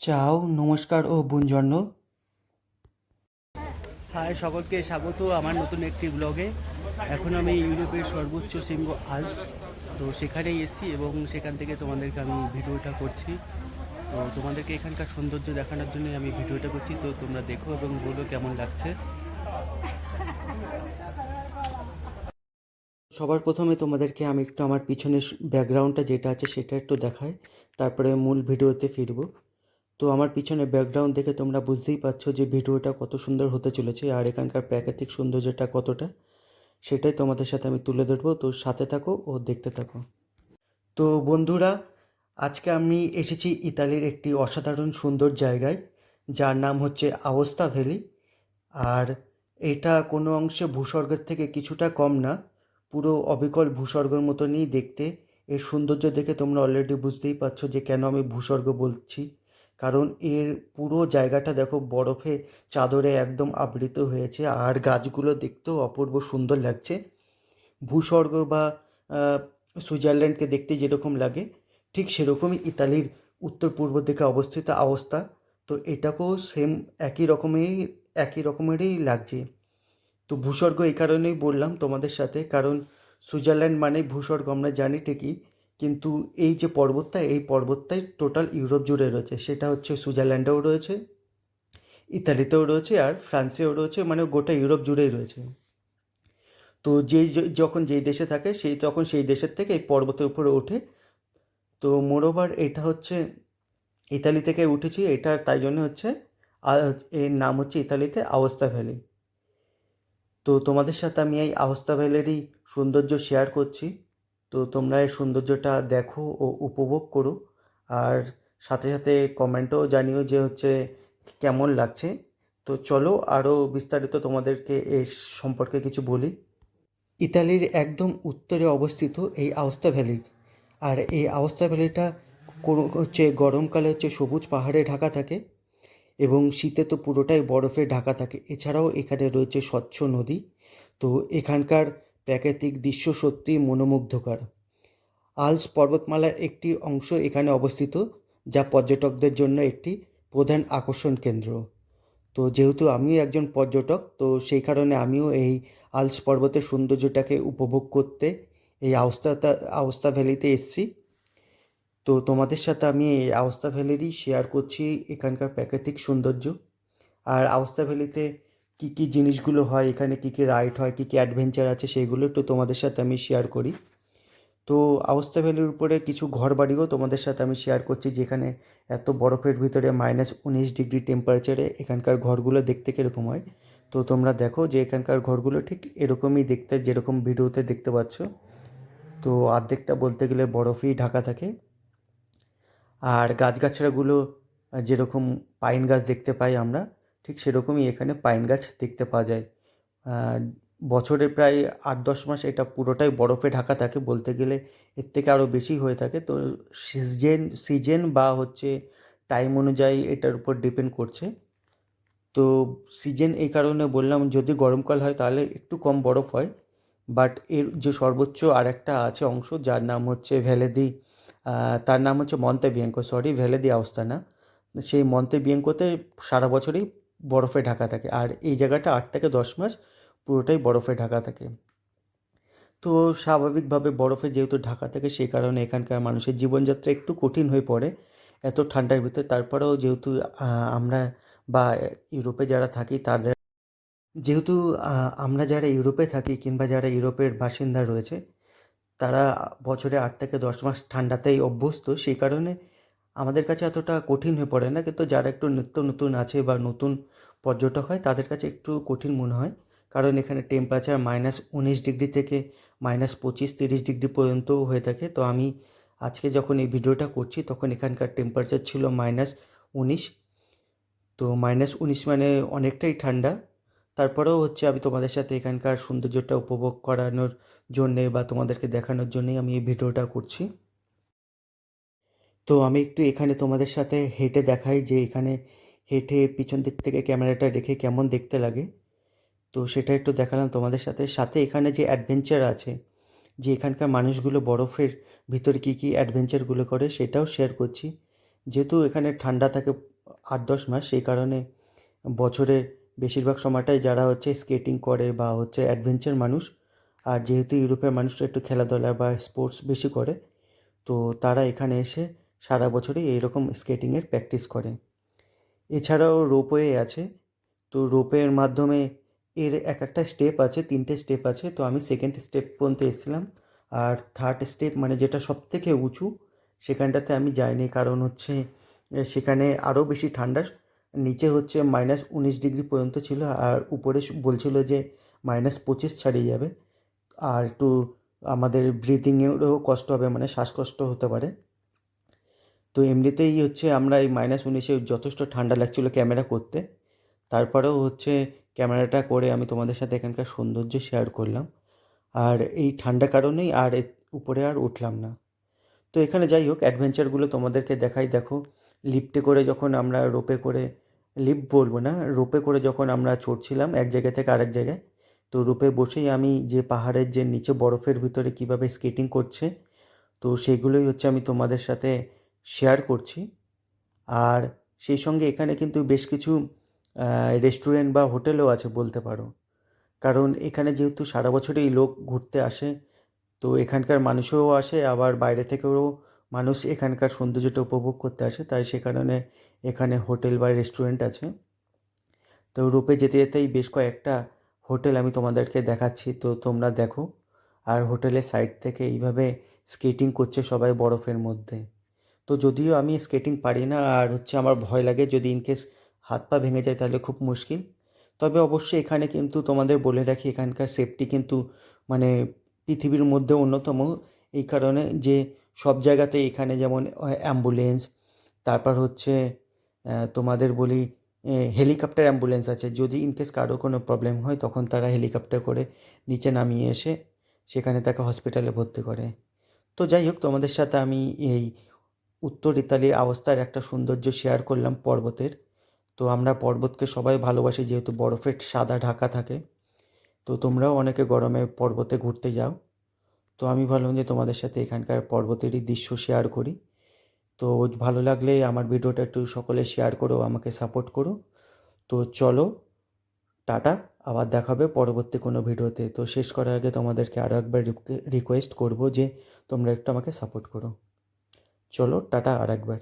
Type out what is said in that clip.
চাও নমস্কার ও বুঞ্জন্য হাই সকলকে স্বাগত আমার নতুন একটি ব্লগে এখন আমি ইউরোপের সর্বোচ্চ শৃঙ্গ আলপস। তো সেখানেই এসেছি এবং সেখান থেকে তোমাদেরকে আমি ভিডিওটা করছি। তো তোমাদেরকে এখানকার সৌন্দর্য দেখানোর জন্যই আমি ভিডিওটা করছি। তো তোমরা দেখো এবং বলো কেমন লাগছে। সবার প্রথমে তোমাদেরকে আমি একটু আমার পিছনের ব্যাকগ্রাউন্ডটা যেটা আছে সেটা একটু দেখাই। তারপরে মূল ভিডিওতে ফিরবো। তো আমার পিছনে ব্যাকগ্রাউন্ড দেখে তোমরা বুঝতেই পারছ যে ভিডিওটা কত সুন্দর হতে চলেছে আর এখানকার প্রাকৃতিক সৌন্দর্যটা কতটা, সেটাই তোমাদের সাথে আমি তুলে ধরবো। তো সাথে থাকো ও দেখতে থাকো। তো বন্ধুরা, আজকে আমি এসেছি ইতালির একটি অসাধারণ সুন্দর জায়গায়, যার নাম হচ্ছে আওস্তা ভ্যালি আর এটা কোনো অংশে ভূস্বর্গের থেকে কিছুটা কম না, পুরো অবিকল ভূস্বর্গের মতনই দেখতে। এর সৌন্দর্য দেখে তোমরা অলরেডি বুঝতেই পারছ যে কেন আমি ভূস্বর্গ বলছি। কারণ এর পুরো জায়গাটা দেখো বরফে চাদরে একদম আবৃত হয়েছে। আর গাছগুলো দেখতেও অপূর্ব সুন্দর লাগছে। ভূস্বর্গ বা সুইজারল্যান্ডকে দেখতে যেরকম লাগে, ঠিক সেরকমই ইতালির উত্তর পূর্ব দিকে অবস্থিত অবস্থা। তো এটাকেও সেম একই রকমেরই একই রকমেরই লাগছে। তো ভূস্বর্গ এই কারণেই বললাম তোমাদের সাথে, কারণ সুইজারল্যান্ড মানে ভূস্বর্গ, আমরা জানি ঠিকই। কিন্তু এই যে পর্বতটা, এই পর্বতটাই টোটাল ইউরোপ জুড়ে রয়েছে। সেটা হচ্ছে সুইজারল্যান্ডেও রয়েছে, ইতালিতেও রয়েছে আর ফ্রান্সেও রয়েছে মানে গোটা ইউরোপ জুড়েই রয়েছে। তো যেই যখন যেই দেশে থাকে, সেই তখন সেই দেশের থেকে এই পর্বতের উপরে ওঠে। তো মোরোবার এটা হচ্ছে ইতালি থেকে উঠেছি, এটা তাই জন্য হচ্ছে এর নাম হচ্ছে ইতালিতে আওস্তা ভ্যালি তো তোমাদের সাথে আমি এই আওস্তা ভ্যালিরই সৌন্দর্য শেয়ার করছি। তো তোমরা এই সৌন্দর্যটা দেখো ও উপভোগ করো। আর সাথে সাথে কমেন্টও জানিও যে হচ্ছে কেমন লাগছে। তো চলো আরও বিস্তারিত তোমাদেরকে এ সম্পর্কে কিছু বলি। ইতালির একদম উত্তরে অবস্থিত এই আওস্তা ভ্যালি। আর এই আওস্তা ভ্যালিটা হচ্ছে গরমকালে হচ্ছে সবুজ পাহাড়ে ঢাকা থাকে এবং শীতে তো পুরোটাই বরফে ঢাকা থাকে। এছাড়াও এখানে রয়েছে স্বচ্ছ নদী। তো এখানকার প্রাকৃতিক দৃশ্য সত্যি মনোমুগ্ধকর। আলস পর্বতমালার একটি অংশ এখানে অবস্থিত, যা পর্যটকদের জন্য একটি প্রধান আকর্ষণ কেন্দ্র। তো যেহেতু আমিও একজন পর্যটক, তো সেই কারণে আমিও এই আলস পর্বতের সৌন্দর্যটাকে উপভোগ করতে এই আওস্তা আওস্তা ভ্যালিতে এসেছি। তো তোমাদের সাথে আমি এই আওস্তা ভ্যালিরই শেয়ার করছি এখানকার প্রাকৃতিক সৌন্দর্য। আর আওস্তা ভ্যালিতে কী কী জিনিসগুলো হয়, এখানে কী কী রাইড হয়, কী কী অ্যাডভেঞ্চার আছে সেইগুলো একটু তোমাদের সাথে আমি শেয়ার করি। তো আওস্তা ভ্যালির উপরে কিছু ঘর বাড়িও তোমাদের সাথে আমি শেয়ার করছি, যেখানে এত বরফের ভিতরে মাইনাস উনিশ ডিগ্রি টেম্পারেচারে এখানকার ঘরগুলো দেখতে কীরকম হয়। তো তোমরা দেখো যে এখানকার ঘরগুলো ঠিক এরকমই দেখতে, যেরকম ভিডিওতে দেখতে পাচ্ছ। তো অর্ধেকটা বলতে গেলে বরফেই ঢাকা থাকে। আর গাছগাছড়াগুলো যেরকম পাইন গাছ দেখতে পাই আমরা ঠিক সেরকমই এখানে পাইন গাছ দেখতে পাওয়া যায়। বছরে প্রায় আট দশ মাস এটা পুরোটাই বরফে ঢাকা থাকে বলতে গেলে এর থেকে আরও বেশি হয়ে থাকে। তো সিজন সিজন বা হচ্ছে টাইম অনুযায়ী এটার উপর ডিপেন্ড করছে। তো সিজন এই কারণে বললাম যদি গরমকাল হয় তাহলে একটু কম বরফ হয়। বাট এর যে সর্বোচ্চ আর একটা আছে অংশ যার নাম হচ্ছে ভ্যালেদি তার নাম হচ্ছে মন্তে বিয়াঙ্কো সরি ভ্যালেদি আওস্তানা। সেই মন্তে বিয়াঙ্কোতে সারা বছরই বরফে ঢাকা থাকে। আর এই জায়গাটা আট থেকে দশ মাস পুরোটাই বরফে ঢাকা থাকে। তো স্বাভাবিকভাবে বরফে যেহেতু ঢাকা থাকে, সেই কারণে এখানকার মানুষের জীবনযাত্রা একটু কঠিন হয়ে পড়ে। এত ঠান্ডার ভিতরে, তারপরেও যেহেতু আমরা বা ইউরোপে যারা থাকি, তাদের যেহেতু আমরা যারা ইউরোপে থাকি কিংবা যারা ইউরোপের বাসিন্দা রয়েছে, তারা বছরে আট থেকে দশ মাস ঠান্ডাতেই অভ্যস্ত। সেই কারণে আমাদের কাছে এতটা কঠিন হয়ে পড়ে না, কিন্তু যারা একটু নিত্য নতুন আছে বা নতুন পর্যটক হয়, তাদের কাছে একটু কঠিন মনে হয়। কারণ এখানে টেম্পারেচার মাইনাস উনিশ ডিগ্রি থেকে মাইনাস পঁচিশ, তিরিশ ডিগ্রি পর্যন্ত হয়ে থাকে। তো আমি আজকে যখন এই ভিডিওটা করছি, তখন এখানকার টেম্পারেচার ছিল মাইনাস উনিশ। তো মাইনাস উনিশ মানে অনেকটাই ঠান্ডা। তারপরেও হচ্ছে আমি তোমাদের সাথে এখানকার সৌন্দর্যটা উপভোগ করানোর জন্যে বা তোমাদেরকে দেখানোর জন্যেই আমি এই ভিডিওটা করছি। তো আমি একটু এখানে তোমাদের সাথে হেঁটে দেখাই যে এখানে হেঁটে পিছন দিক থেকে ক্যামেরাটা রেখে কেমন দেখতে লাগে। তো সেটা একটু দেখালাম তোমাদের সাথে। সাথে এখানে যে অ্যাডভেঞ্চার আছে, যে এখানকার মানুষগুলো বরফের ভিতরে কী কী অ্যাডভেঞ্চারগুলো করে সেটাও শেয়ার করছি। যেহেতু এখানে ঠান্ডা থাকে আট দশ মাস, সেই কারণে বছরে বেশিরভাগ সময়টাই যারা হচ্ছে স্কেটিং করে বা হচ্ছে অ্যাডভেঞ্চার মানুষ, আর যেহেতু ইউরোপের মানুষরা একটু খেলাধুলা বা স্পোর্টস বেশি করে, তো তারা এখানে এসে সারা বছরই এইরকম স্কেটিংয়ের প্র্যাকটিস করে। এছাড়াও রোপওয়ে আছে, তো রোপওয়ের মাধ্যমে এর এক একটা স্টেপ আছে, তিনটে স্টেপ আছে, তো আমি সেকেন্ড স্টেপ পর্যন্ত এসেছিলাম। আর থার্ড স্টেপ মানে যেটা সব থেকে উঁচু, সেখানটাতে আমি যাইনি কারণ হচ্ছে সেখানে আরও বেশি ঠান্ডা নিচে হচ্ছে মাইনাস উনিশ ডিগ্রি পর্যন্ত ছিল আর উপরে বলছিল যে মাইনাস পঁচিশ ছাড়িয়ে যাবে। আর একটু আমাদের ব্রিদিংয়েরও কষ্ট হবে মানে শ্বাসকষ্ট হতে পারে। তো এমনিতেই হচ্ছে আমরা এই মাইনাস উনিশে যথেষ্ট ঠান্ডা লাগছিল ক্যামেরা করতে। তারপরেও হচ্ছে ক্যামেরাটা করে আমি তোমাদের সাথে এখানকার সৌন্দর্য শেয়ার করলাম। আর এই ঠান্ডা কারণেই আর উপরে আর উঠলাম না। তো এখানে যাই হোক অ্যাডভেঞ্চারগুলো তোমাদেরকে দেখাই। দেখো লিফটে করে যখন আমরা রোপে করে লিফট বলব না রোপে করে যখন আমরা চড়ছিলাম এক জায়গা থেকে আরেক জায়গায়, তো রোপে বসেই আমি যে পাহাড়ের যে নিচে বরফের ভিতরে কীভাবে স্কেটিং করছে, তো সেগুলোই হচ্ছে আমি তোমাদের সাথে শেয়ার করছি। আর সেই সঙ্গে এখানে কিন্তু বেশ কিছু রেস্টুরেন্ট বা হোটেলও আছে বলতে পারো। কারণ এখানে যেহেতু সারা বছরই লোক ঘুরতে আসে, তো এখানকার মানুষও আসে, আবার বাইরে থেকেও মানুষ এখানকার সৌন্দর্যটা উপভোগ করতে আসে। তাই সে কারণে এখানে হোটেল বা রেস্টুরেন্ট আছে। তো রূপে যেতে যেতেই বেশ কয়েকটা হোটেল আমি তোমাদেরকে দেখাচ্ছি, তো তোমরা দেখো। আর হোটেলের সাইড থেকে এইভাবে স্কেটিং করছে সবাই বরফের মধ্যে। তো যদিও আমি স্কেটিং পারি না, আর হচ্ছে আমার ভয় লাগে যদি ইনকেস হাত পা ভেঙে যায় তাহলে খুব মুশকিল। তবে অবশ্যই এখানে কিন্তু তোমাদের বলে রাখি, এখানকার সেফটি কিন্তু মানে পৃথিবীর মধ্যে অন্যতম। এই কারণে যে সব জায়গাতে এখানে যেমন অ্যাম্বুলেন্স তারপর হচ্ছে তোমাদের বলি হেলিকপ্টার অ্যাম্বুলেন্স আছে। যদি ইনকেস কারও কোনো প্রবলেম হয়, তখন তারা হেলিকপ্টার করে নিচে নামিয়ে এসে সেখানে তাকে হসপিটালে ভর্তি করে। তো যাই হোক, তোমাদের সাথে আমি এই উত্তর ইতালির অবস্থার একটা সৌন্দর্য শেয়ার করলাম পর্বতের। তো আমরা পর্বতকে সবাই ভালোবাসি যেহেতু বরফের সাদা ঢাকা থাকে। তো তোমরাও অনেকে গরমে পর্বতে ঘুরতে যাও। তো আমি ভাবলাম যে তোমাদের সাথে এখানকার পর্বতেরই দৃশ্য শেয়ার করি। তো ভালো লাগলে আমার ভিডিওটা একটু সকলে শেয়ার করো, আমাকে সাপোর্ট করো। তো চলো, টাটা, আবার দেখাবে পরবর্তী কোনো ভিডিওতে। তো শেষ করার আগে তোমাদেরকে আরও একবার রিকোয়েস্ট করব যে তোমরা একটু আমাকে সাপোর্ট করো। চলো টাটা আর একবার